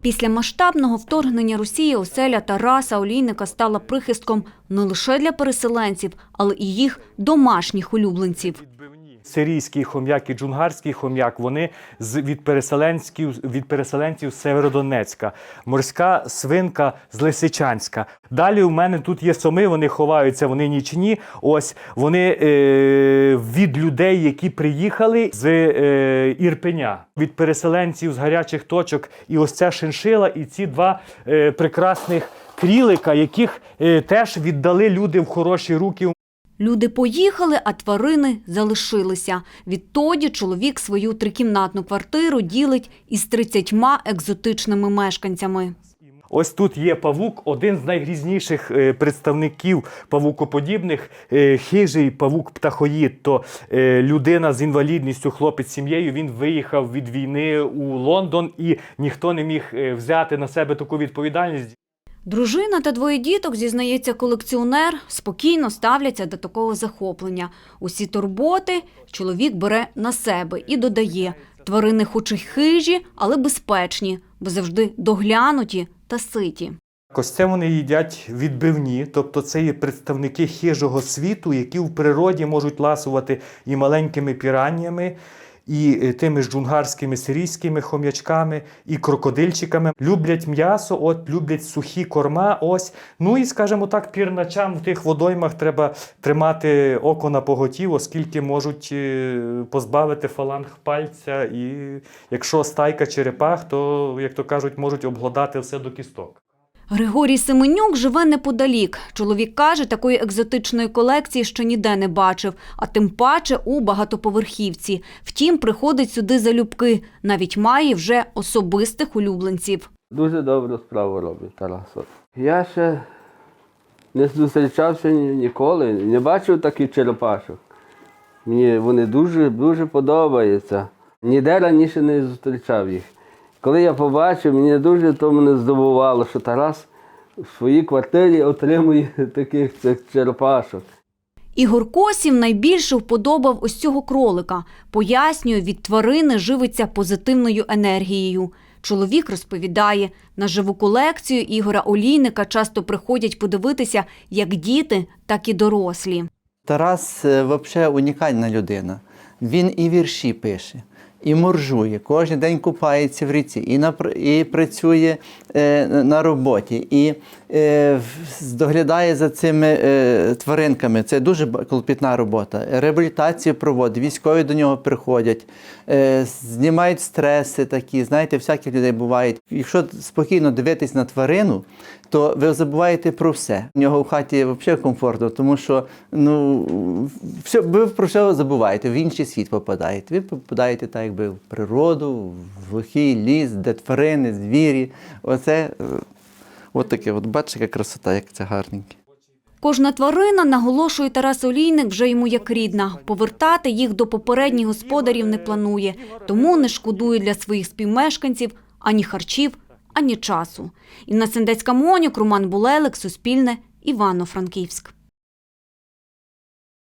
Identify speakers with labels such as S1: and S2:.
S1: Після масштабного вторгнення Росії оселя Тараса Олійника стала прихистком не лише для переселенців, але і їх домашніх улюбленців.
S2: Сирійський хом'як і джунгарський хом'як вони з від переселенців від переселенців Северодонецька, морська свинка з Лисичанська. Далі у мене тут є соми, вони ховаються, вони нічні. Ось вони е, від людей, які приїхали з е, Ірпеня, від переселенців з гарячих точок. І ось ця шиншила, і ці два е, прекрасних крілика, яких е, теж віддали люди в хороші руки.
S1: Люди поїхали, а тварини залишилися. Відтоді чоловік свою трикімнатну квартиру ділить із 30 екзотичними мешканцями.
S2: Ось тут є павук, один з найгрізніших е, представників павукоподібних, е, хижий павук птахоїд. То е, людина з інвалідністю, хлопець з сім'єю. Він виїхав від війни у Лондон, і ніхто не міг взяти на себе таку відповідальність.
S1: Дружина та двоє діток, зізнається колекціонер, спокійно ставляться до такого захоплення. Усі турботи чоловік бере на себе і додає – тварини хоч і хижі, але безпечні, бо завжди доглянуті та ситі.
S2: Це вони їдять відбивні, тобто це є представники хижого світу, які в природі можуть ласувати і маленькими піраннями, і е, тими ж джунгарськими сирійськими хом'ячками, і крокодильчиками. Люблять м'ясо, от люблять сухі корма. Ось. Ну і скажімо так, пірначам в тих водоймах треба тримати око на поготів, оскільки можуть е, позбавити фаланг пальця. І якщо стайка черепах, то, як то кажуть, можуть обглодати все до кісток.
S1: Григорій Семенюк живе неподалік. Чоловік каже, такої екзотичної колекції ще ніде не бачив, а тим паче у багатоповерхівці. Втім, приходить сюди залюбки, навіть має вже особистих улюбленців.
S3: Дуже добру справу робить Тарас. Я ще не зустрічався ні- ніколи, не бачив таких черепашок. Мені вони дуже, дуже подобаються. Ніде раніше не зустрічав їх. Коли я побачив, мені дуже то мене здивувало, що Тарас в своїй квартирі отримує таких цих черепашок.
S1: Ігор Косів найбільше вподобав ось цього кролика. Пояснює, від тварини живиться позитивною енергією. Чоловік розповідає, на живу колекцію Ігора Олійника часто приходять подивитися як діти, так і дорослі.
S4: Тарас взагалі унікальна людина. Він і вірші пише, і моржує, кожен день купається в ріці, і, на, і працює е, на роботі, і е, доглядає за цими е, тваринками. Це дуже клопітна робота. Реабілітацію проводить, військові до нього приходять, е, знімають стреси такі. Знаєте, всякі людей бувають. Якщо спокійно дивитись на тварину, то ви забуваєте про все. У нього в хаті взагалі комфортно, тому що ну, все, ви про все забуваєте, в інший світ попадаєте. Ви попадаєте так, якби в природу, в глухий ліс, де тварини, звірі. Оце е, от таке, от бачите, яка красота, як це гарненьке.
S1: Кожна тварина, наголошує Тарас Олійник, вже йому як рідна. Повертати їх до попередніх господарів не планує, тому не шкодує для своїх співмешканців ані харчів, ані часу. Інна Сендецька Монюк, Роман Булелик, Суспільне, Івано-Франківськ.